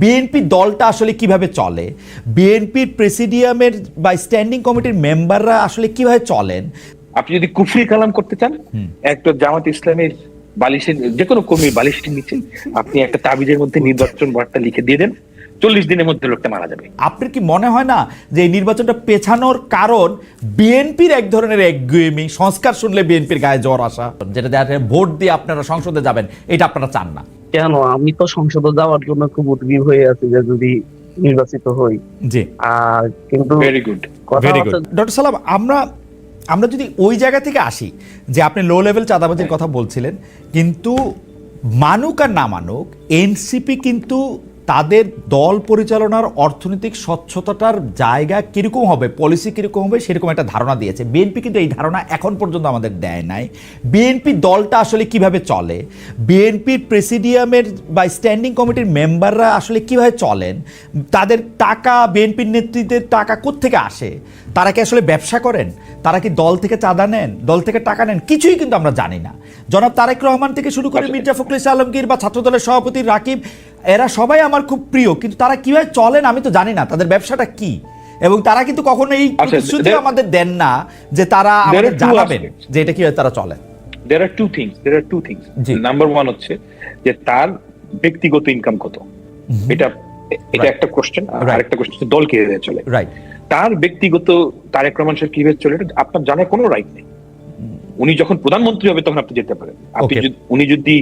BNP দলটা আসলে কীভাবে চলে? বিএনপির প্রেসিডিয়ামের বা স্ট্যান্ডিং কমিটির মেম্বাররা আসলে কীভাবে চলেন? আপনি যদি কুফরি কালাম করতে চান একটা জামাত ইসলামের বালিশের যে কোনো কর্মীর বালিশের নিচে আপনি একটা তাবিজের মধ্যে নির্বাচন বার্তা লিখে দিয়ে দেন। চল্লিশ দিনের মধ্যে লোকটা মারা যাবে। আপনার কি মনে হয় না যে এই নির্বাচনটা পেছানোর কারণ বিএনপির এক ধরনের একগুয়েমি সংস্কার শুনলে বিএনপির গায়ে জ্বর আসা? যেটা দেখা যায় ভোট দিয়ে আপনারা সংসদে যাবেন এটা আপনারা চান না। কেন? আমি তো সংসদে যাওয়ার জন্য খুব উদ্গ্রীব হয়ে আছি যে যদি নির্বাচিত হই। জি। আর কিন্তু ভেরি গুড কথা ভেরি হচ্ছে গুড ডক্টর সালাম আমরা আমরা যদি ওই জায়গা থেকে আসি যে আপনি লো লেভেল চাঁদাবাজির কথা বলছিলেন কিন্তু মানুক আর না মানুক এনসিপি কিন্তু তাদের দল পরিচালনার অর্থনৈতিক স্বচ্ছতাটার জায়গা কীরকম হবে পলিসি কীরকম হবে সেরকম একটা ধারণা দিয়েছে। বিএনপি কিন্তু এই ধারণা এখন পর্যন্ত আমাদের দেয় নাই। বিএনপি দলটা আসলে কীভাবে চলে? বিএনপির প্রেসিডিয়ামের বা স্ট্যান্ডিং কমিটির মেম্বাররা আসলে কীভাবে চলেন? তাদের টাকা বিএনপির নেতৃত্বের টাকা কোত্থেকে আসে? তারা কি আসলে ব্যবসা করেন? তারা কি দল থেকে চাঁদা নেন? দল থেকে টাকা নেন? কিছুই কিন্তু আমরা জানি না। জনাব তারেক রহমান থেকে শুরু করে মির্জা ফখরুল আলমগীর বা ছাত্রদলের সভাপতি রাকিব এরা সবাই আমার খুব প্রিয়। কিন্তু তারা কীভাবে চলেন আমি তো জানি না। তাদের ব্যবসাটা কি? এবং তারা কিন্তু কখনো এই আচ্ছা, প্রতিশ্রুতি আমাদের দেন না যে তারা আমাদের জানাবেন যে এটা কীভাবে তারা চলে there are two things there are two things number one হচ্ছে যে তার ব্যক্তিগত ইনকাম কত? এটা এটা একটা কোশ্চেন আর একটা কোশ্চেন দল কীভাবে চলে? রাইট তার ব্যক্তিগত তারেক রহমান সাহেব কীভাবে চলে এটা আপনার জানার কোনো রাইট নেই। উনি যখন প্রধানমন্ত্রী হবে তখন আপনি যেতে পারেন। আপনি উনি যদি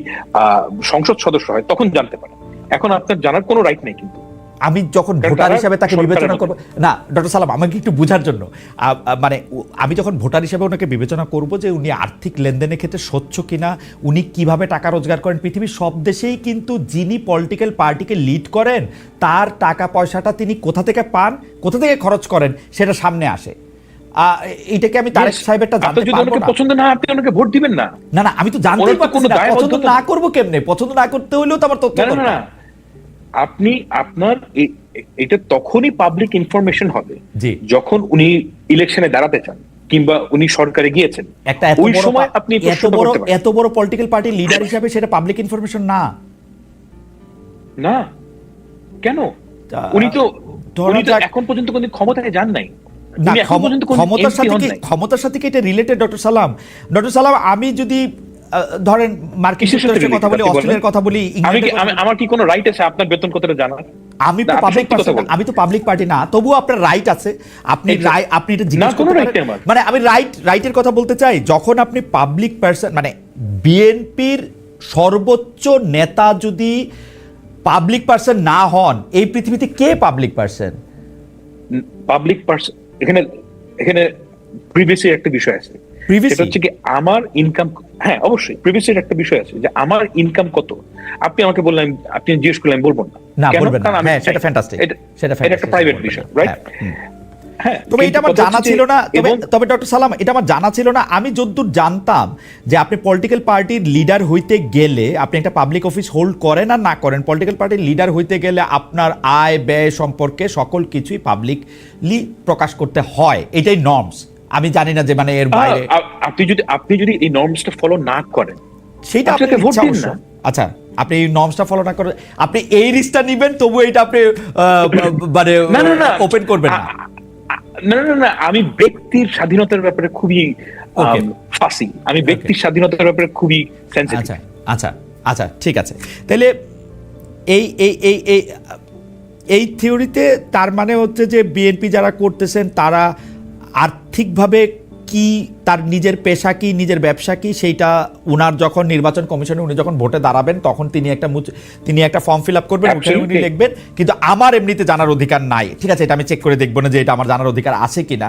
সংসদ সদস্য হয় তখন জানতে পারেন। এখন আপনার জানার কোনো রাইট নেই কিন্তু। আমি যখন ভোটার হিসেবে তাকে বিবেচনা। করব না ডক্টর সালাম আমাকে একটু বোঝার জন্য। মানে আমি যখন ভোটার হিসাবে ওনাকে বিবেচনা করব যে উনি আর্থিক লেনদেনের ক্ষেত্রে স্বচ্ছ কিনা উনি কীভাবে টাকা রোজগার করেন পৃথিবীর সব দেশেই কিন্তু যিনি পলিটিক্যাল পার্টিকে লিড করেন তার টাকা পয়সাটা তিনি কোথা থেকে পান কোথা থেকে খরচ করেন সেটা সামনে আসে। আ, এইটাকে আমি তারেক. সাহেবেরটা জানতে পারব না। পছন্দ না আপনি ওনাকে ভোট দিবেন না। না না আমি তো পারছি না পছন্দ না করব কেমনে? পছন্দ না করতে তো আমার তথ্য না না, আপনি আপনার এটা তখনই পাবলিক ইনফরমেশন হবে যখন উনি ইলেকশনে দাঁড়াতে চান কিংবা উনি সরকারে গিয়েছেন। একটা এত ওই সময় আপনি এত বড় এত বড় পলিটিক্যাল পার্টির লিডার হিসাবে সেটা পাবলিক ইনফরমেশন না। না। কেন? উনি তো উনি তো এখন পর্যন্ত কোনো ক্ষমতায় যান নাই। ক্ষমতার সাথে কি ক্ষমতার সাথে কি এটা রিলেটেড ডক্টর সালাম? ডক্টর সালাম আমি যদি ধরেন মার্কিন যুক্তরাষ্ট্রের কথা বলি অস্ট্রেলিয়ার কথা বলি। আমার কি কোনো রাইট আছে? আপনার বেতন কতটা জানার? আমি তো পাবলিক। আমি তো পাবলিক পার্টি না তবুও আপনার রাইট আছে। আপনি. আপনি এটা জিজ্ঞেস করতে। মানে আমি রাইট রাইটের কথা বলতে চাই যখন আপনি পাবলিক পার্সন মানে বিএনপির সর্বোচ্চ নেতা যদি পাবলিক পার্সন না হন এই পৃথিবীতে কে পাবলিক পার্সন পাবলিক পার্সন এখানে এখানে প্রিভিসির একটা বিষয় আছে? সেটা হচ্ছে কি আমার ইনকাম হ্যাঁ অবশ্যই প্রিভিসির একটা বিষয় আছে যে আমার ইনকাম কত। আপনি আমাকে বললেন আপনি জিজ্ঞেস করলেন বলব না। না বলবেন না। হ্যাঁ সেটা ফ্যান্টাস্টিক সেটা একটা প্রাইভেট বিষয় রাইট হ্যাঁ, তবে এটা আমার জানা ছিল না। তবে তবে ডক্টর সালাম এটা আমার জানা ছিল না। আমি যদ্দূর জানতাম যে আপনি পলিটিক্যাল পার্টির লিডার হইতে গেলে আপনি একটা পাবলিক অফিস হোল্ড করেন আর না করেন পলিটিক্যাল পার্টির লিডার হইতে গেলে আপনার আয় ব্যয় সম্পর্কে সকল কিছুই পাবলিকলি প্রকাশ করতে হয়। এটাই নর্মস আমি জানি না যে মানে এর বাইরে আপনি যদি আপনি যদি এই নর্মসটা ফলো না করেন সেইটা আপনাকে ভোট দিন না। আচ্ছা আপনি এই নর্মসটা ফলো না করে আপনি এই রিস্কটা নেবেন তবু এটা আপনি মানে ওপেন করবেন না। না না না আমি ব্যক্তির স্বাধীনতার ব্যাপারে খুবই ফাঁসি ফাসি আমি ব্যক্তির স্বাধীনতার ব্যাপারে খুবই সেন্সিটিভ আচ্ছা আচ্ছা আচ্ছা ঠিক আছে। তাহলে এই এই এই এই এই থিওরিতে তার মানে হচ্ছে যে বিএনপি যারা করতেছেন তারা আর্থিকভাবে কি তার নিজের পেশা কি নিজের ব্যবসা কি সেইটা উনার যখন নির্বাচন কমিশনে উনি যখন ভোটে দাঁড়াবেন তখন তিনি একটা মুচ- তিনি একটা ফর্ম ফিল আপ করবেন ওখানে উনি. লিখবেন কিন্তু আমার এমনিতে জানার অধিকার নাই ঠিক আছে এটা আমি চেক করে দেখব না যে এটা আমার জানার অধিকার আছে কিনা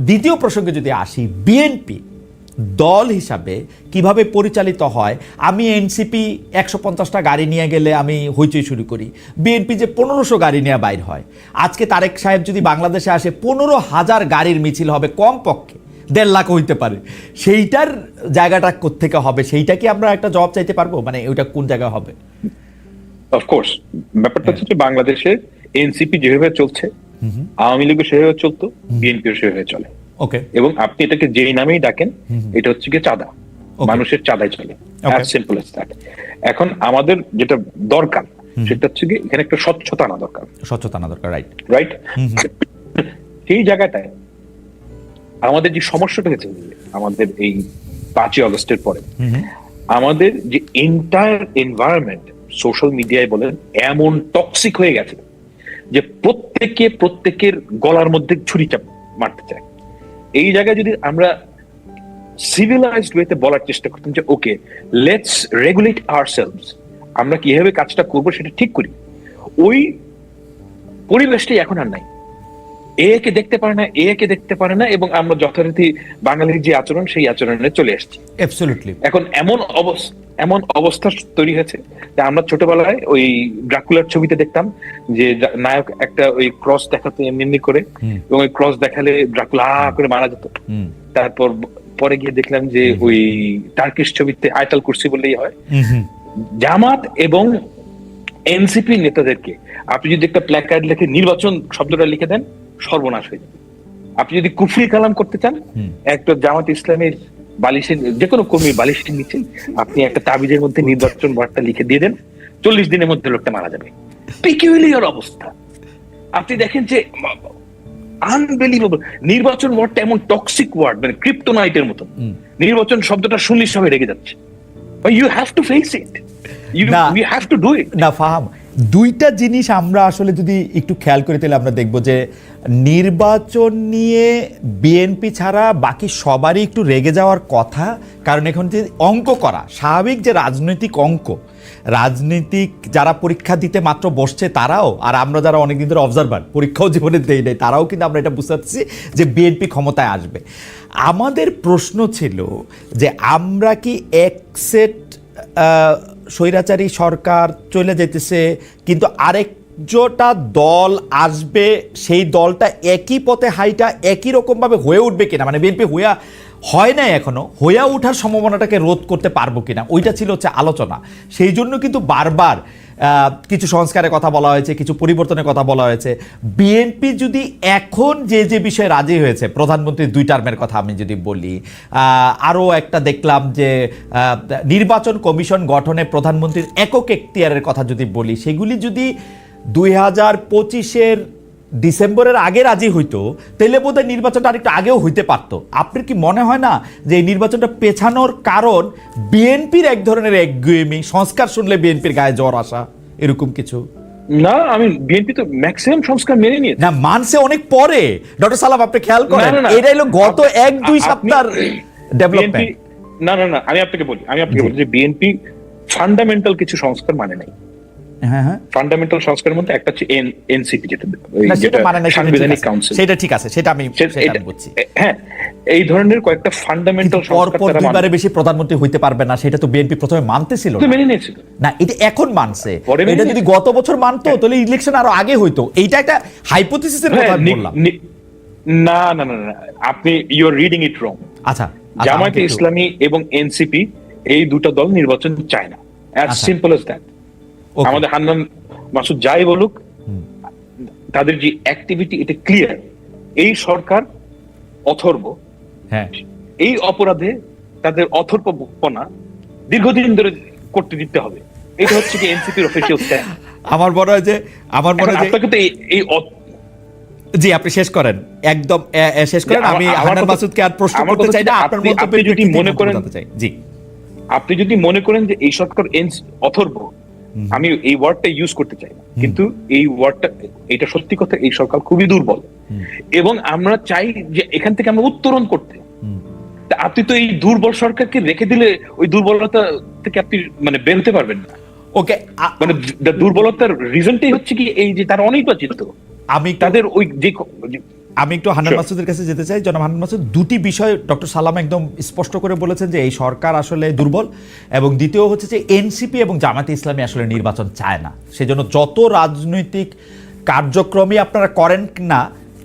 দ্বিতীয় প্রসঙ্গে যদি আসি বিএনপি দল হিসাবে কীভাবে পরিচালিত হয় আমি এনসিপি একশো পঞ্চাশটা গাড়ি নিয়ে গেলে আমি হইচই শুরু করি। বিএনপি যে পনেরোশো গাড়ি নিয়ে বাইর হয়। আজকে তারেক সাহেব যদি বাংলাদেশে আসে পনেরো হাজার গাড়ির মিছিল হবে কম পক্ষে দেড় লাখ হইতে পারে। সেইটার জায়গাটা কোত্থেকে হবে? সেইটা কি আমরা একটা জবাব চাইতে পারব? মানে ওইটা কোন জায়গায় হবে? অফকোর্স ব্যাপারটা হচ্ছে যে বাংলাদেশে এনসিপি যেভাবে চলছে আওয়ামী লীগও সেভাবে চলতো বিএনপিও সেভাবে চলে। ওকে এবং আপনি এটাকে যেই নামেই ডাকেন এটা হচ্ছে কি চাঁদা। মানুষের চাঁদাই চলে. সিম্পল দ্যাট এখন আমাদের যেটা দরকার সেটা হচ্ছে কি এখানে একটা স্বচ্ছতা আনা দরকার। স্বচ্ছতা না দরকার রাইট রাইট সেই জায়গাটায় আমাদের যে সমস্যাটা হয়েছে আমাদের এই পাঁচই আগস্টের পরে আমাদের যে এন্টায়ার এনভায়রনমেন্ট সোশ্যাল মিডিয়ায় বলেন এমন টক্সিক হয়ে গেছে যে প্রত্যেকে প্রত্যেকের গলার মধ্যে ছুরি চাপ মারতে চায়। এই জায়গায় যদি আমরা সিভিলাইজড ওয়েতে বলার চেষ্টা করতাম যে ওকে লেটস রেগুলেট আওয়ার আমরা কীভাবে কাজটা করব সেটা ঠিক করি, ওই পরিবেশটাই এখন আর নাই। এ কে দেখতে পারে না এ কে দেখতে পারে না এবং আমরা যথারীতি বাঙালির যে আচরণ সেই আচরণে চলে অ্যাবসলিউটলি এখন এমন অবস্থা এমন অবস্থা তৈরি হয়েছে যে আমরা ছোটবেলায় ওই ড্রাকুলার ছবিতে দেখতাম যে নায়ক একটা ওই ক্রস দেখাতো এমনি এমনি করে এবং ওই ক্রস দেখালে ড্রাকুলা করে মারা যেত। তারপর পরে গিয়ে দেখলাম যে ওই টার্কিশ ছবিতে আয়তাল কুর্সি বললেই হয়। জামাত এবং এনসিপি নেতাদেরকে আপনি যদি একটা প্ল্যাকার্ড লিখে নির্বাচন শব্দটা লিখে দেন সর্বনাশ হয়ে যাবে। আপনি যদি কুফরি কালাম করতে চান একটা জামাত ইসলামের বালিশের যে কোনো কর্মীর বালিশের নিচে আপনি একটা তাবিজের মধ্যে নির্বাচন বার্তা লিখে দিয়ে দেন চল্লিশ দিনের মধ্যে লোকটা মারা যাবে। পিকিউলিয়ার অবস্থা। আপনি দেখেন যে আনবিলিভেবল নির্বাচন ওয়ার্ডটা এমন টক্সিক ওয়ার্ড মানে ক্রিপ্টোনাইটের হুম। নির্বাচন শব্দটা শুনলে সবাই রেগে যাচ্ছে। You have to face it you you have to do it না ফাহাম দুইটা জিনিস আমরা আসলে যদি একটু খেয়াল করে তাহলে আমরা দেখব যে নির্বাচন নিয়ে বিএনপি ছাড়া বাকি সবারই একটু রেগে যাওয়ার কথা কারণ এখন যে অঙ্ক করা স্বাভাবিক যে রাজনৈতিক অঙ্ক রাজনীতিক যারা পরীক্ষা দিতে মাত্র বসছে তারাও আর আমরা যারা অনেকদিন ধরে অবজারভার পরীক্ষাও জীবনে দেই নাই তারাও কিন্তু আমরা এটা বুঝতে পারছি যে বিএনপি ক্ষমতায় আসবে। আমাদের প্রশ্ন ছিল যে আমরা কি একসেট আহ, স্বৈরাচারী সরকার চলে যেতেছে কিন্তু আরেকটা দল আসবে, সেই দলটা একই পথে হাইটা একই রকমভাবে হয়ে উঠবে কিনা? মানে বিএনপি হইয়া হয় না এখনও? হইয়া ওঠার সম্ভাবনাটাকে রোধ করতে পারব কিনা? ওইটা ছিল হচ্ছে আলোচনা। সেই জন্য কিন্তু বারবার কিছু সংস্কারের কথা বলা হয়েছে, কিছু পরিবর্তনের কথা বলা হয়েছে। বিএনপি যদি এখন যে যে বিষয়ে রাজি হয়েছে, প্রধানমন্ত্রীর দুই টার্মের কথা আমি যদি বলি আরও একটা দেখলাম যে নির্বাচন কমিশন গঠনে প্রধানমন্ত্রীর একক এখতিয়ারের কথা যদি বলি, সেগুলি যদি দুই হাজার পঁচিশের ডিসেম্বরের আগে রাজি হইতো তাহলে বোধহয় নির্বাচনটা আরেকটু আগেও হইতে পারতো। আপনার কি মনে হয় না যে এই নির্বাচনটা পেছানোর কারণ বিএনপির এক ধরনের একগুয়েমি সংস্কার শুনলে বিএনপির গায়ে জ্বর আসা এরকম কিছু? না আমি বিএনপি তো ম্যাক্সিমাম সংস্কার মেনে নিয়েছে। না মানছে অনেক পরে। ডক্টর সালাম আপনি খেয়াল করেন। এটা হলো গত এক দুই বিএনপি ডেভেলপমেন্ট না না না আমি আপনাকে বলি আমি আপনাকে। বলি যে বিএনপি ফান্ডামেন্টাল কিছু সংস্কার মানে নাই। হ্যাঁ হ্যাঁ। ফান্ডামেন্টাল সংস্কারের মধ্যে একটা হচ্ছে এনসিপি যেটা সাংবিধানিক কাউন্সিল সেটা ঠিক আছে সেটা আমি সেটা বুঝছি। হ্যাঁ এই ধরনের কয়েকটা ফান্ডামেন্টাল পর সংস্কার পর দুইবারে বেশি প্রধানমন্ত্রী হইতে পারবে না সেটা তো বিএনপি প্রথমে মানতেছিল না। মেনে নিয়েছিল। না এটা এখন মানছে। এটা যদি গত বছর মানতো তাহলে ইলেকশন আরও আগে হইতো। এইটা একটা হাইপোথিসিসের কথা হ্যাঁ, বললাম। না না না না আপনি ইউ আর রিডিং ইট রং আচ্ছা আচ্ছা, জামায়াতে ইসলামী এবং এনসিপি এই দুটো দল নির্বাচন চায় না। অ্যাজ। Simple as that. আমাদের হান্নান মাসুদ যাই বলুক তাদের যে অ্যাক্টিভিটি এটা ক্লিয়ার এই সরকার অথর্ব। হ্যাঁ। এই অপরাধে তাদের অথর্বপনা দীর্ঘদিন ধরে করতে দিতে হবে। এটা হচ্ছে কি এনসিপির অফিসিয়াল স্ট্যান্ড আমার মনে হয় যে আমার মনে হয় যে আপনাকে তো এই- জি আপনি শেষ করেন। একদম শেষ করেন। আমি হান্নান মাসুদকে আর প্রশ্ন করতে চাই না। আপনার আপনি- মন্তব্যের যদি মনে করেন- জি। আপনি যদি মনে করেন যে এই সরকার অথর্ব আমি এই ওয়ার্ডটা ইউজ করতে চাই না। কিন্তু এই ওয়ার্ডটা এটা সত্যি কথা এই সরকার খুবই দুর্বল। এবং আমরা চাই যে এখান থেকে আমরা উত্তরণ করতে। আপনি তো এই দুর্বল সরকারকে রেখে দিলে ওই দুর্বলতা থেকে আপনি মানে বের হতে পারবেন না। ওকে মানে দুর্বলতার রিজনটাই হচ্ছে কি এই যে তারা অনির্বাচিত। আমি তাদের ওই যে- আমি একটু হান্নান. মাসুদের কাছে যেতে চাই। জনাব হান্নান মাসুদ দুটি বিষয় ডক্টর সালাম একদম স্পষ্ট করে বলেছেন যে এই সরকার আসলে দুর্বল এবং দ্বিতীয় হচ্ছে যে এনসিপি এবং জামাতে ইসলামী আসলে নির্বাচন চায় না। সেজন্য যত রাজনৈতিক কার্যক্রমই আপনারা করেন না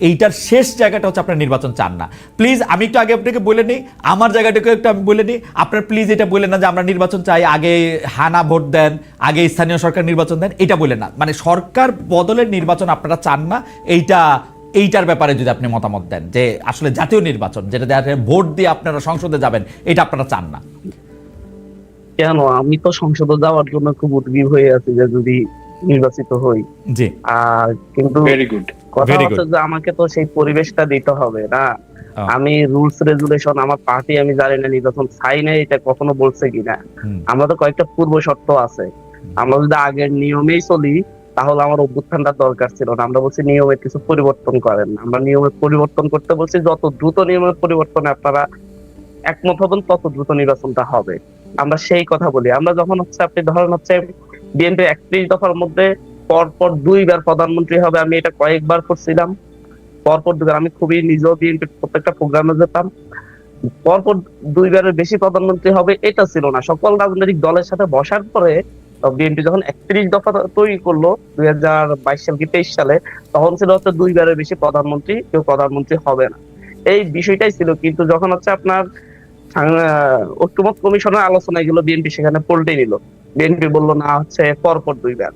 এইটার শেষ জায়গাটা হচ্ছে আপনার নির্বাচন চান না। প্লিজ আমি একটু আগে আপনাকে বলে নিই আমার জায়গাটাকে একটু আমি বলে নিই। আপনার প্লিজ এটা বললেন না যে আমরা নির্বাচন চাই আগে হানা ভোট দেন আগে স্থানীয় সরকার নির্বাচন দেন এটা বলে না। মানে সরকার বদলের নির্বাচন আপনারা চান না এইটা এইটার ব্যাপারে যদি আপনি মতামত দেন যে আসলে জাতীয় নির্বাচন যেটা দেখা ভোট দিয়ে আপনারা সংসদে যাবেন এটা আপনারা চান না। কেন? আমি তো সংসদে যাওয়ার জন্য খুব উদ্গ্রীব হয়ে আছি যে যদি নির্বাচিত হই। জি। আর কিন্তু ভেরি গুড কথা হচ্ছে যে আমাকে তো সেই পরিবেশটা দিতে হবে না? আমি রুলস রেজুলেশন আমার পার্টি আমি জানি না নির্বাচন সাইনে এটা কখনো বলছে কিনা। তো কয়েকটা পূর্ব শর্ত আছে আমরা যদি আগের নিয়মেই চলি তাহলে আমার অভ্যুত্থানটা দরকার ছিল না। আমরা বলছি নিয়মের কিছু পরিবর্তন করেন। আমরা নিয়মের পরিবর্তন করতে বলছি, যত দ্রুত নিয়মের পরিবর্তনে আপনারা একমত হবেন, তত দ্রুত নির্বাচনটা হবে। আমরা সেই কথা বলি। আমরা যখন হচ্ছে, আপনি ধরেন হচ্ছে বিএনপি একত্রিশ দফার মধ্যে পরপর দুইবার প্রধানমন্ত্রী হবে, আমি এটা কয়েকবার করছিলাম। পরপর দুবার আমি খুবই নিজেও বিএনপির প্রত্যেকটা প্রোগ্রামে যেতাম। পরপর দুইবারের বেশি প্রধানমন্ত্রী হবে, এটা ছিল না। সকল রাজনৈতিক দলের সাথে বসার পরে বিএনপি যখন একত্রিশ দফা তৈরি করল, দুই হাজার বাইশ সাল কি তেইশ সালে, তখন ছিল হচ্ছে দুইবারের বেশি প্রধানমন্ত্রী, কেউ প্রধানমন্ত্রী হবে না। এই বিষয়টাই ছিল, কিন্তু যখন হচ্ছে আপনার ঐক্যমত কমিশনের আলোচনায় গেল বিএনপি সেখানে পল্টে নিল। বিএনপি বলল, না, হচ্ছে পরপর দুইবার।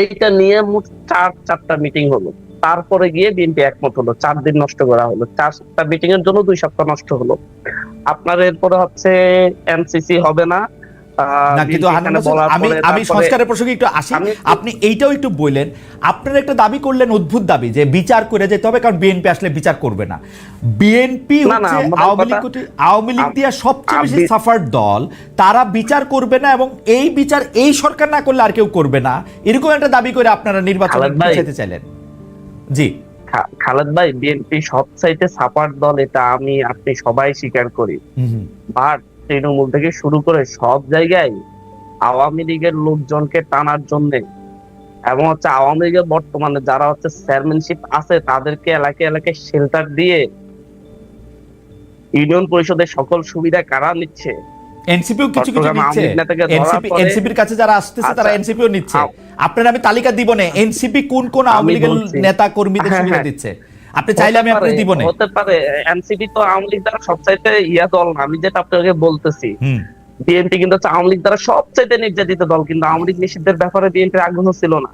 এইটা নিয়ে মোট চার, চারটা মিটিং হলো। তারপরে গিয়ে বিএনপি একমত হলো, চার দিন নষ্ট করা হলো। চারটা মিটিং এর জন্য দুই সপ্তাহ নষ্ট হলো। আপনার এরপরে হচ্ছে এনসিসি হবে না। কিন্তু আমি আমি সংস্কারের প্রসঙ্গে একটু আসি। আপনি এইটাও একটু বললেন। আপনারা একটা দাবি করলেন অদ্ভুত দাবি যে বিচার করে যেতে হবে কারণ বিএনপি আসলে বিচার করবে না। বিএনপি হচ্ছে আওয়ামী লীগ আওয়ামী লীগ দিয়ে সবচেয়ে বেশি সাফার দল। তারা বিচার করবে না এবং এই বিচার এই সরকার না করলে আর কেউ করবে না। এরকম একটা দাবি করে আপনারা নির্বাচন যেতে চাইলেন। জি। খালেদ ভাই বিএনপি সব চাইতে সাপার দল এটা আমি আপনি সবাই স্বীকার করি। বাট তৃণমূল থেকে শুরু করে সব জায়গায় আওয়ামী লীগের লোকজনকে টানার জন্য এবং হচ্ছে আওয়ামী লীগের বর্তমানে যারা হচ্ছে চেয়ারম্যানশিপ আছে তাদেরকে এলাকায় এলাকায় শেল্টার দিয়ে ইউনিয়ন পরিষদের সকল সুবিধা কারা নিচ্ছে? এনসিপিও কিছু কিছু নিচ্ছে। এনসিপি পরে- এনসিপির কাছে যারা আসতেছে তারা আচ্ছা। এনসিপিও নিচ্ছে। আপনার আমি তালিকা দিব না এনসিপি কোন কোন আওয়ামী লীগের নেতা কর্মীদের হ্যাঁ, সুবিধা হ্যাঁ। দিচ্ছে? আপনি চাইলে আমি আপনাকে দিব না হতে পারে এনসিপি তো আওয়ামী লীগ দ্বারা সবচাইতে ইয়া দল না। আমি যেটা আপনাকে বলতেছি বিএনপি কিন্তু আওয়ামী লীগ দ্বারা সবচাইতে নির্যাতিত দল কিন্তু আওয়ামী লীগ নিষিদ্ধের ব্যাপারে বিএনপির আগ্রহ ছিল না।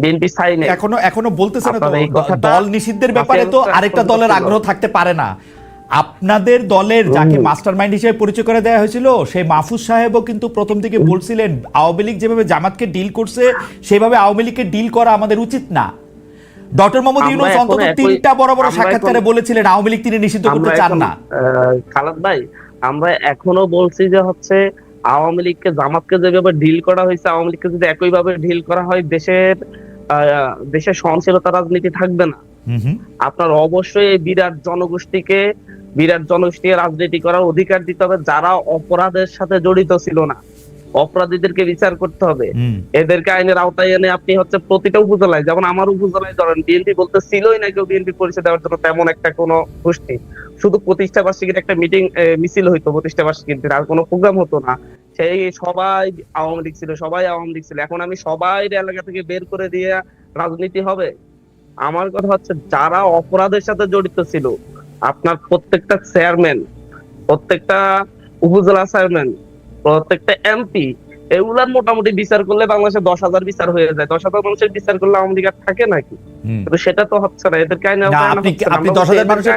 বিএনপি এখনও এখনও বলতেছে না দল নিষিদ্ধের ব্যাপারে তো আরেকটা দলের আগ্রহ থাকতে পারে না। আপনাদের দলের যাকে হুম। মাস্টার মাইন্ড হিসেবে পরিচয় করে দেওয়া হয়েছিল সেই মাহফুজ সাহেবও কিন্তু প্রথম থেকে বলছিলেন আওয়ামী লীগ যেভাবে জামাতকে ডিল করছে সেভাবে আওয়ামী লীগকে ডিল করা আমাদের উচিত না। ডক্টর মোহাম্মদ ইউনুস অন্তত তিনটা বড় বড় সাক্ষাৎকারে বলেছিলেন আওয়ামী লীগ তিনি নিষিদ্ধ করতে চান না। খালেদ ভাই আমরা এখনও বলছি যে হচ্ছে আওয়ামী লীগকে জামাতকে যেভাবে ডিল করা হয়েছে আওয়ামী লীগকে যদি একইভাবে ডিল করা হয় দেশের দেশের সহনশীলতা রাজনীতি থাকবে না। আপনার অবশ্যই এই বিরাট জনগোষ্ঠীকে বিরাট জনগোষ্ঠীকে রাজনীতি করার অধিকার দিতে হবে যারা অপরাধের সাথে জড়িত ছিল না। অপরাধীদেরকে বিচার করতে হবে। এদেরকে আইনের আওতায় এনে আপনি হচ্ছে প্রতিটা উপজেলায় যেমন আমার উপজেলায় ধরেন বিএনপি বলতে ছিলই না কেউ বিএনপি পরিচয় দেওয়ার জন্য তেমন একটা কোনো গোষ্ঠী। শুধু প্রতিষ্ঠা বার্ষিকীর একটা মিটিং মিছিল হইতো প্রতিষ্ঠা বার্ষিকীর আর কোনো প্রোগ্রাম হতো না। সেই সবাই আওয়ামী লীগ ছিল সবাই আওয়ামী লীগ ছিল। এখন আমি সবাই এলাকা থেকে বের করে দিয়ে রাজনীতি হবে। আমার কথা হচ্ছে যারা অপরাধের সাথে জড়িত ছিল আপনার প্রত্যেকটা চেয়ারম্যান প্রত্যেকটা উপজেলা চেয়ারম্যান প্রত্যেকটা এমপি এগুলার মোটামুটি বিচার করলে বাংলাদেশে দশ হাজার বিচার হয়ে যায়। দশ হাজার মানুষের বিচার করলে আওয়ামী লীগ থাকে নাকি? কিন্তু সেটা তো হচ্ছে না। এদের আপনি দশ হাজার মানুষের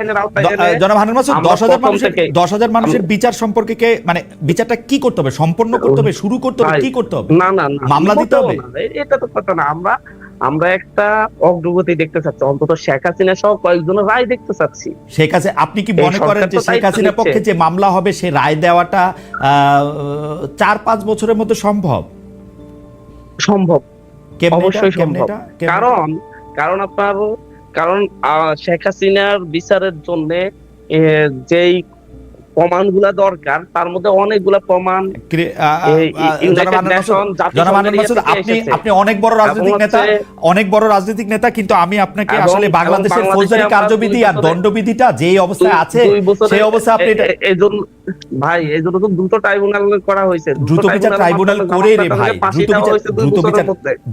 জনাব মাসুদ দশ হাজার মানুষের দশ হাজার মানুষের বিচার সম্পর্কে মানে বিচারটা কি করতে হবে? সম্পন্ন করতে হবে? শুরু করতে হবে? কি করতে হবে? না না মামলা দিতে হবে? না। এটা তো কথা না। আমরা আমরা একটা অগ্রগতি দেখতে চাচ্ছি। অন্তত শেখ হাসিনা সহ কয়েকজনের রায় দেখতে চাচ্ছি। শেখ হাসিনা আপনি কি মনে করেন যে শেখ হাসিনার পক্ষে যে মামলা হবে সে রায় দেওয়াটা আহ, চার পাঁচ বছরের মধ্যে সম্ভব? সম্ভব। অবশ্যই সম্ভব। কারণ কারণ আপনার কারণ শেখ হাসিনার বিচারের জন্য যেই প্রমাণগুলা দরকার তার মধ্যে অনেকগুলা প্রমাণ আপনি আপনি অনেক বড় রাজনৈতিক নেতা অনেক বড় রাজনৈতিক নেতা কিন্তু আমি আপনাকে আসলে বাংলাদেশের ফৌজদারি কার্যবিধি আর দণ্ডবিধিটা যে অবস্থায় আছে সেই অবস্থায় আপনি ভাই এই জন্য তো দ্রুত ট্রাইব্যুনাল করা হয়েছে দ্রুত বিচার ট্রাইব্যুনাল করে রে ভাই দ্রুত বিচার দ্রুত বিচার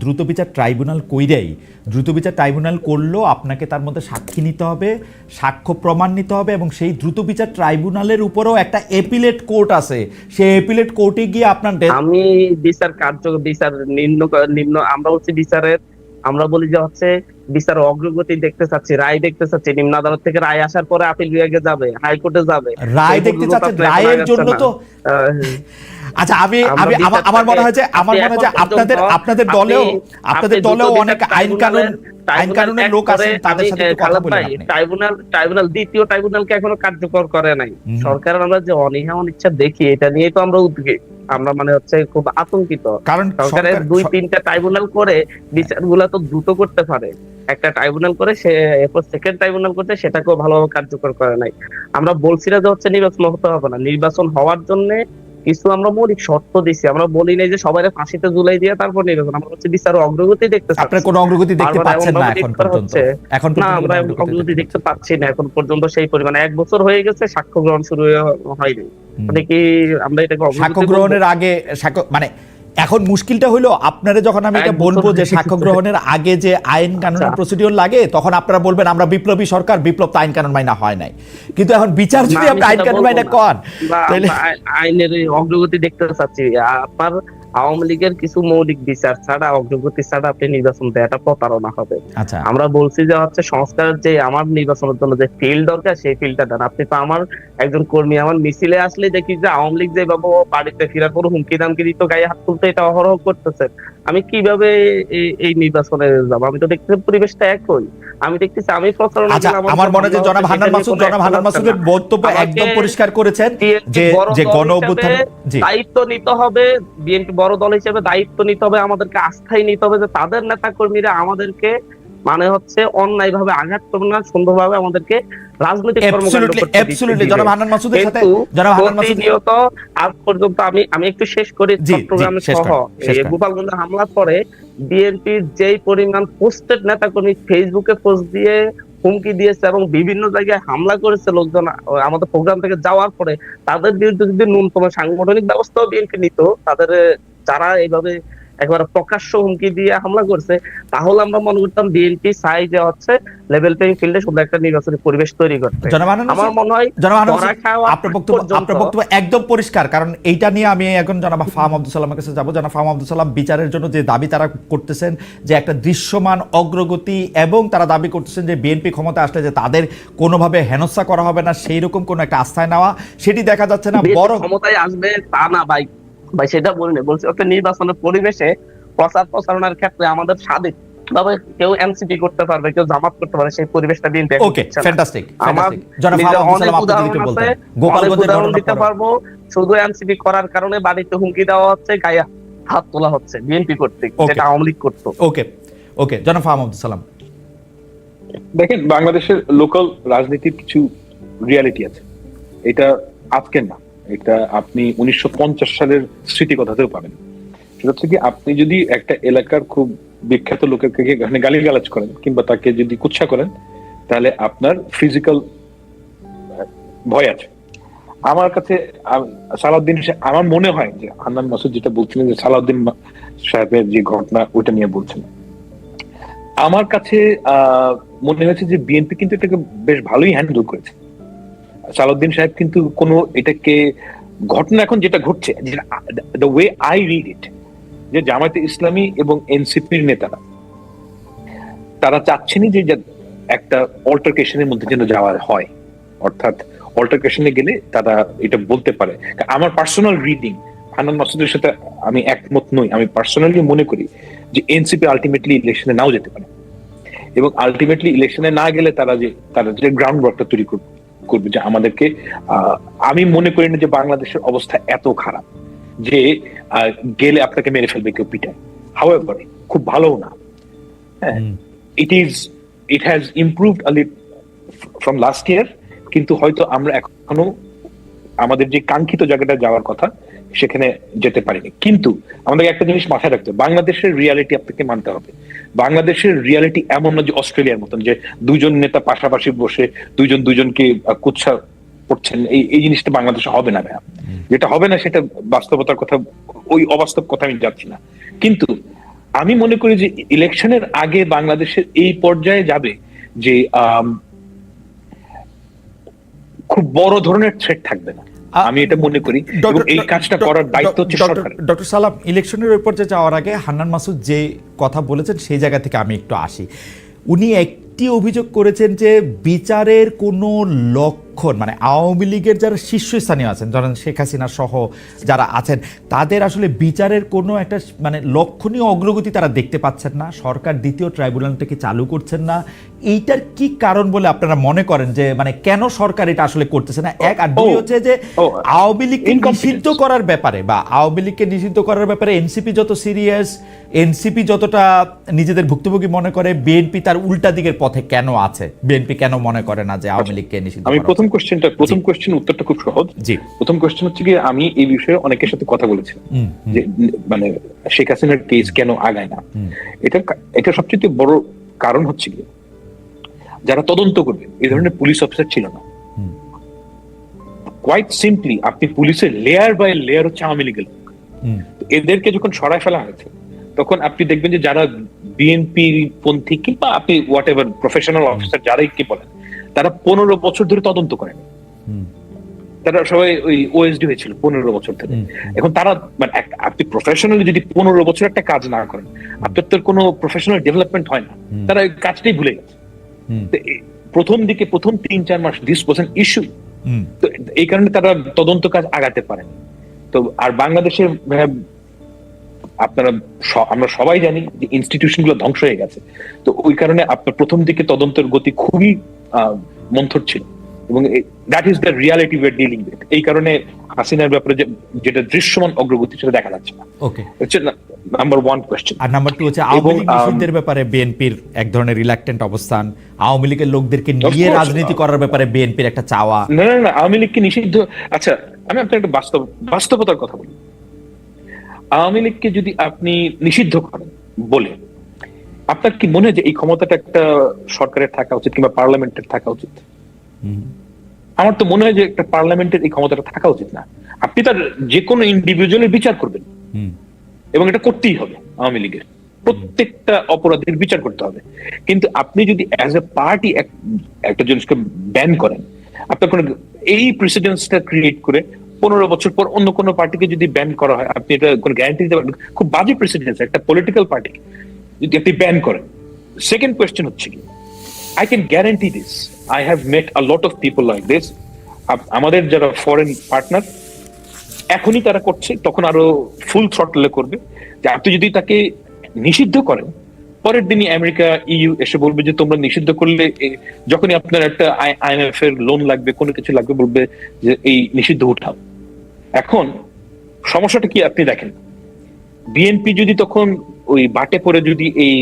দ্রুত বিচার ট্রাইব্যুনাল কইরাই দ্রুত বিচার ট্রাইব্যুনাল করল আপনাকে তার মধ্যে সাক্ষী নিতে হবে সাক্ষ্য প্রমাণ নিতে হবে এবং সেই দ্রুত বিচার ট্রাইব্যুনালের উপরেও একটা এপিলেট কোর্ট আছে। সেই এপিলেট কোর্টে গিয়ে আপনার আমি বিচার কার্য বিচার নিম্ন নিম্ন আমরা বলছি বিচারের আমরা বলি যে হচ্ছে বিচার অগ্রগতি দেখতে চাচ্ছি রায় দেখতে চাচ্ছি নিম্ন আদালত থেকে রায় আসার পরে আপিল বিভাগে যাবে হাইকোর্টে যাবে। রায় দেখতে চাচ্ছেন? রায়ের জন্য তো আচ্ছা আমি আমি আমার- মনে হয় যে আমার মনে হয় যে আপনাদের আপনাদের দলেও আপনাদের দলেও অনেক আইন কানুন আইন কানুনের লোক ট্রাইব্যুনাল আছেন তাদের সাথে কথা বলেন ট্রাইব্যুনাল ট্রাইব্যুনাল দ্বিতীয় ট্রাইব্যুনালকে এখনও কার্যকর করে নাই। সরকারের আমরা যে অনীহা অনিচ্ছা দেখি এটা নিয়ে তো আমরা উদ্বেগ। আমরা মানে হচ্ছে খুব আতঙ্কিত। কারণ সরকারের দুই তিনটা ট্রাইব্যুনাল করে বিচারগুলো তো দ্রুত করতে পারে। একটা ট্রাইব্যুনাল করে সে এরপর সেকেন্ড ট্রাইব্যুনাল করতে সেটাকেও ভালোভাবে কার্যকর করে নাই। আমরা বলছি না যে হচ্ছে নির্বাচন হতে হবে না। নির্বাচন হওয়ার জন্য কিছু আমরা মৌলিক শর্ত দিছি। আমরা বলি নাই যে সবাই ফাঁসিতে ঝুলাই দিয়ে তারপর নির্বাচন। আমরা হচ্ছে বিচার অগ্রগতি দেখতে। আপনার কোনো অগ্রগতি দেখতে পাচ্ছেন না এখন পর্যন্ত? এখন না আমরা অগ্রগতি দেখতে পাচ্ছি না এখন পর্যন্ত সেই পরিমাণে। এক বছর হয়ে গেছে সাক্ষ্য গ্রহণ শুরু হয়ে- হয়নি। মানে কি আমরা এটাকে সাক্ষ্য গ্রহণের আগে সাক্ষ্য মানে এখন মুশকিলটা হলো আপনারা যখন আমি এটা বলব যে সাক্ষ্য গ্রহণের আগে যে আইন কানুন আচ্ছা। প্রসিডিওর লাগে তখন আপনারা বলবেন আমরা বিপ্লবী সরকার বিপ্লব আইন কানুন মাইনা হয় নাই কিন্তু এখন বিচার যদি আপনি আইন কানুন মাইনা। কন আইনের অগ্রগতি দেখতে চাচ্ছি আপনার আওয়ামী লীগের কিছু মৌলিক বিচার ছাড়া অগ্রগতি ছাড়া আপনি নির্বাচন দেওয়াটা প্রতারণা হবে। আচ্ছা। আমরা বলছি যে হচ্ছে সংস্কারের যে আমার নির্বাচনের জন্য যে ফিল্ড দরকার সেই ফিল্ডটা দেন। আপনি তো আমার একজন কর্মী আমার মিছিলে আসলে দেখি যে আওয়ামী লীগ যেভাবে বাবু বাড়িতে ফেরার পর হুমকি দামকি দিত গায়ে হাত তুলতে এটা অহরহ করতেছে। আমি কীভাবে এই- নির্বাচনে যাব? আমি তো দেখতেছি পরিবেশটা একই। আমি দেখতেছি আমি প্রচারণা আচ্ছা আমার মনে হয় যে জনাব হান্নান মাসুদ জনাব হান্নান মাসুদের বক্তব্য একদম পরিষ্কার করেছেন যে যে দল গণ অভ্যুত্থান দায়িত্ব নিতে হবে বিএনপি বড় দল হিসেবে দায়িত্ব নিতে হবে আমাদেরকে আস্থায় নিতে হবে যে তাদের নেতা কর্মীরা আমাদেরকে মানে হচ্ছে অন্যায় ভাবে আঘাত করবে না সুন্দরভাবে আমাদেরকে রাজনৈতিক আজ পর্যন্ত আমি আমি একটু শেষ করি চট্টগ্রামে সহ। গোপালগঞ্জে হামলার পরে বিএনপির যেই পরিমাণ পোস্টেড নেতা কর্মী ফেসবুকে পোস্ট দিয়ে হুমকি দিয়েছে এবং বিভিন্ন জায়গায় হামলা করেছে লোকজন আমাদের প্রোগ্রাম থেকে যাওয়ার পরে তাদের বিরুদ্ধে যদি ন্যূনতম সাংগঠনিক ব্যবস্থাও বিএনপি নিত তাদের যারা এইভাবে একবার প্রকাশ্য হুমকি দিয়ে হামলা করছে তাহলে আমরা মনে করতাম বিএনপি চাই যে হচ্ছে লেভেল প্লেইং ফিল্ডে শুধু একটা নির্বাচনী পরিবেশ তৈরি করতে আমার মনে হয় বক্তব্য আপনার বক্তব্য একদম পরিষ্কার কারণ এইটা নিয়ে আমি এখন জনাব ফাহাম আব্দুল সালামের কাছে যাব। জনাব ফাহাম আব্দুল সালাম বিচারের জন্য যে দাবি তারা করতেছেন যে একটা দৃশ্যমান অগ্রগতি এবং তারা দাবি করতেছেন যে বিএনপি ক্ষমতা আসলে যে তাদের কোনোভাবে হেনস্থা করা হবে না সেই রকম কোনো একটা আস্থায় নেওয়া সেটি দেখা যাচ্ছে না বড় ক্ষমতায় আসবে তা না ভাই ভাই সেটা বলিনি বলছি একটা নির্বাচনের পরিবেশে প্রচার প্রচারণার ক্ষেত্রে আমাদের স্বাধীন। ভাবে কেউ এনসিপি করতে পারবে কেউ জামাত করতে পারে সেই পরিবেশটা বিএনপি ওকে ফ্যান্টাস্টিক আমার অনেক উদাহরণ আছে, দিতে পারব শুধু এনসিপি করার কারণে বাড়িতে হুমকি দেওয়া হচ্ছে গায়ে হাত তোলা হচ্ছে বিএনপি কর্তৃক. যেটা আওয়ামী লীগ করতো। ওকে ওকে জনাব ফাহাম আব্দুল সালাম। দেখেন বাংলাদেশের লোকাল রাজনীতির কিছু রিয়ালিটি আছে। এটা আজকের না। এটা আপনি উনিশশো পঞ্চাশ সালের স্মৃতি কথাতেও পাবেন। সেটা হচ্ছে কি, আপনি যদি একটা এলাকার খুব বিখ্যাত লোকের এখানে গালি গালাজ করেন কিংবা তাকে যদি কুচ্ছা করেন, তাহলে আপনার ফিজিক্যাল ভয় আছে। আমার কাছে সালাউদ্দিন আমার মনে হয় যে হান্নান মাসুদ যেটা বলছিলেন যে সালাউদ্দিন সাহেবের যে ঘটনা, ওইটা নিয়ে বলছেন। আমার কাছে মনে হয়েছে যে বিএনপি কিন্তু এটাকে বেশ ভালোই হ্যান্ডেল করেছে। সালাউদ্দিন সাহেব কিন্তু কোনো এটাকে, ঘটনা এখন যেটা ঘটছে the way I read it যে জামায়াতে ইসলামী এবং এনসিপির নেতারা, তারা চাচ্ছেনই যে একটা অল্টারকেশনের মধ্যে যেন যাওয়া হয়। অর্থাৎ অল্টারকেশনে গেলে তারা এটা বলতে পারে। আমার পার্সোনাল রিডিং হান্নান মাসুদের সাথে আমি একমত নই। আমি পার্সোনালি মনে করি যে এনসিপি আলটিমেটলি ইলেকশনে নাও যেতে পারে। এবং আলটিমেটলি ইলেকশনে না গেলে তারা যে তারা যে গ্রাউন্ড ওয়ার্কটা তৈরি করবে। করবে যে আমাদেরকে আমি মনে করি না যে বাংলাদেশের অবস্থা এত খারাপ যে গেলে আপনাকে মেরে ফেলবে কেউ পিটায়। হাওয়েভার খুব ভালোও না। It is it has improved Ali from last year কিন্তু হয়তো আমরা এখনও আমাদের যে কাঙ্ক্ষিত জায়গাটা যাওয়ার কথা সেখানে যেতে পারিনি। কিন্তু আমাদের একটা জিনিস মাথায় রাখতে হবে বাংলাদেশের রিয়ালিটি আপনাকে মানতে হবে। বাংলাদেশের রিয়ালিটি এমন না যে অস্ট্রেলিয়ার মতন যে দুজন নেতা পাশাপাশি বসে দুইজন দুজনকে কুৎসা করছেন। এই এই জিনিসটা বাংলাদেশে হবে না ভাইয়া। যেটা হবে না সেটা বাস্তবতার কথা ওই অবাস্তব কথা আমি যাচ্ছি না। কিন্তু আমি মনে করি যে ইলেকশনের আগে বাংলাদেশের এই পর্যায়ে যাবে যে খুব বড় ধরনের থ্রেট থাকবে না। আমি এটা মনে করি এই কাজটা করার দায়িত্ব হচ্ছে সরকার ডক্টর সালাম ইলেকশনের ওই পর্যায়ে যাওয়ার আগে হান্নান মাসুদ যে কথা বলেছেন সেই জায়গা থেকে আমি একটু আসি। উনি একটি অভিযোগ করেছেন যে বিচারের কোনো লক্ষণ মানে আওয়ামী লীগের যারা শীর্ষস্থানীয় আছেন ধরেন শেখ হাসিনা সহ যারা আছেন তাদের আসলে বিচারের কোনো একটা মানে লক্ষণীয় অগ্রগতি তারা দেখতে পাচ্ছেন না। সরকার দ্বিতীয় ট্রাইব্যুনালটাকে চালু করছেন না। এইটার কি কারণ বলে আপনারা মনে করেন যে মানে কেন সরকার এটা আসলে করতেছে না? এক আর দুই হচ্ছে যে আওয়ামী লীগকে নিষিদ্ধ করার ব্যাপারে বা আওয়ামী লীগকে নিষিদ্ধ করার ব্যাপারে এনসিপি যত সিরিয়াস এনসিপি যতটা নিজেদের ভুক্তভোগী মনে করে বিএনপি তার উল্টা দিকের পথে কেন আছে? বিএনপি কেন মনে করে না যে আওয়ামী লীগকে নিষিদ্ধ প্রথম কোশ্চেনটা প্রথম কোশ্চেন উত্তরটা খুব সহজ। জি। প্রথম কোশ্চেন হচ্ছে কি আমি এই বিষয়ে অনেকের সাথে কথা বলেছি যে মানে শেখ হাসিনার কেস কেন আগায় না? এটা এটা সবচেয়ে বড় কারণ হচ্ছে কি যারা তদন্ত করবে এই ধরনের পুলিশ অফিসার ছিল না। কোয়াইট সিম্পলি আপনি পুলিশের লেয়ার বাই লেয়ার হচ্ছে আওয়ামী লীগের। এদেরকে যখন সরায় ফেলা হয়েছে তখন আপনি দেখবেন যে যারা বিএনপি পন্থী কিংবা আপনি হোয়াট এভার প্রফেশনাল অফিসার যারাই কি বলেন তারা পনেরো বছর ধরে তদন্ত করেন। তারা সবাই ওই ওএসডি হয়েছিল পনেরো বছর ধরে। এখন তারা মানে আপনি প্রফেশনালি যদি পনেরো বছর একটা কাজ না করেন আপনার তো কোনো প্রফেশনাল ডেভেলপমেন্ট হয় না। তারা ওই কাজটাই ভুলে গেছে। প্রথম দিকে প্রথম তিন চার মাস দিস ওয়াজ ইস্যু তো এই কারণে তারা তদন্ত কাজ আগাতে পারেন তো আর বাংলাদেশের আহ, আপনারা আমরা সবাই জানি যে ইনস্টিটিউশনগুলো ধ্বংস হয়ে গেছে। তো ওই কারণে আপনার প্রথম দিকে তদন্তের গতি খুবই মন্থর ছিল। এবং that is the reality we dealing with এই কারণে হাসিনার ব্যাপারে যেটা দৃশ্যমান অগ্রগতি সেটা দেখা যাচ্ছে না। ওকে নাম্বার ওয়ান কোয়েশ্চেন আর নাম্বার টু হচ্ছে আওয়ামী লীগ নিষিদ্ধের ব্যাপারে বিএনপির এক ধরনের রিল্যাক্টেন্ট অবস্থান। আওয়ামী লীগের লোকদেরকে নিয়ে রাজনীতি করার ব্যাপারে বিএনপির একটা চাওয়া। না না না আওয়ামী লীগকে নিষিদ্ধ আচ্ছা আমি আপনার একটা বাস্তব বাস্তবতার কথা বলি। আওয়ামী লীগকে যদি আপনি নিষিদ্ধ করেন বলে আপনার কি মনে হয় যে এই ক্ষমতাটা একটা সরকারের থাকা উচিত কিংবা পার্লামেন্টের থাকা উচিত? আমার তো মনে হয় যে একটা পার্লামেন্টের এই ক্ষমতাটা থাকা উচিত না। আপনি তার যে কোনো ইন্ডিভিজুয়ালের বিচার করবেন। এবং এটা করতেই হবে আওয়ামী লীগের। প্রত্যেকটা অপরাধীর বিচার করতে হবে। কিন্তু আপনি যদি অ্যাজ এ পার্টি একটা জিনিসকে ব্যান করেন আপনার কোনো এই প্রেসিডেন্সটা ক্রিয়েট করে পনেরো বছর পর অন্য কোনো পার্টিকে যদি ব্যান করা হয় আপনি এটা কোনো গ্যারান্টি দিতে পারবেন খুব বাজে প্রেসিডেন্স একটা পলিটিক্যাল পার্টি যদি আপনি ব্যান করেন। সেকেন্ড কোয়েশ্চেন হচ্ছে কি I can guarantee this I have met a lot of people like this আমাদের যারা ফরেন পার্টনার এখনই তারা করছে, তখন আরও ফুল থ্রটলে করবে, যে আপনি যদি তাকে নিষিদ্ধ করেন, পরের দিনই আমেরিকা ইউ এসে বলবে যে তোমরা নিষিদ্ধ করলে যখনই আপনার একটা আইএমএফ এর লোন লাগবে, কোনো কিছু লাগবে, বলবে যে এই নিষিদ্ধ উঠাও। এখন সমস্যাটা কি আপনি দেখেন? বিএনপি যদি তখন ওই বাটে পড়ে যদি এই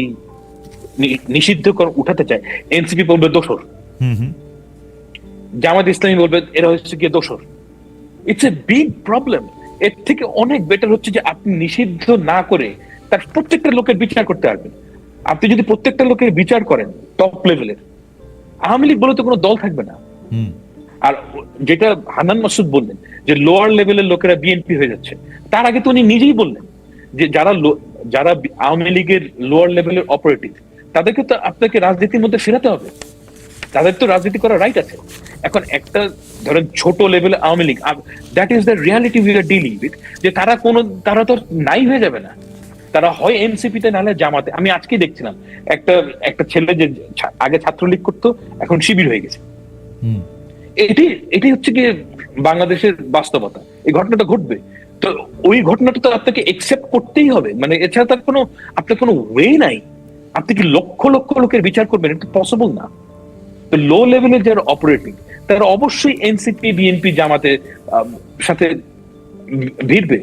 নি- নিষিদ্ধকরণ উঠাতে চায় এনসিপি বলবে দোষর। জামাত ইসলামী বলবে এরা হচ্ছে গিয়ে দোষর। ইটস এ বিগ প্রবলেম এর থেকে অনেক বেটার হচ্ছে যে আপনি নিষিদ্ধ না করে তার প্রত্যেকটা লোকের বিচার করতে পারবেন। আপনি যদি প্রত্যেকটা লোকের বিচার করেন টপ লেভেলের আওয়ামী লীগ বলে তো কোনো দল থাকবে না। হুম, আর যেটা হানান মাসুদ বললেন যে লোয়ার লেভেলের লোকেরা বিএনপি হয়ে যাচ্ছে তার আগে তো উনি নিজেই বললেন যে যারা যারা আওয়ামী লীগের লোয়ার লেভেলের অপারেটিভ তাদেরকে তো আপনাকে রাজনীতির মধ্যে ফেরাতে হবে। তাদের তো রাজনীতি করার রাইট আছে। এখন একটা ধরেন ছোট লেভেলে Awami League that is the reality we are dealing with যে তারা কোনো তারা তো নাই হয়ে যাবে না। তারা হয় এনসিপি তে নাহলে জামাতে। আমি আজকে দেখছিলাম একটা একটা ছেলে যে আগে ছাত্রলীগ করতো এখন শিবির হয়ে গেছে। হুম, এটি এটি হচ্ছে কি বাংলাদেশের বাস্তবতা। এই ঘটনাটা ঘটবে। তো ওই ঘটনাটা তো আপনাকে একসেপ্ট করতেই হবে। মানে এছাড়া তার কোনো, আপনার কোনো ওয়ে নাই। আপনি কি লক্ষ লক্ষ লোকের বিচার করবেন? এটা পসিবল না। তো লো লেভেলের যারা অপারেটিং তারা অবশ্যই এনসিপি বিএনপি জামাতে সাথে ভিড়বে।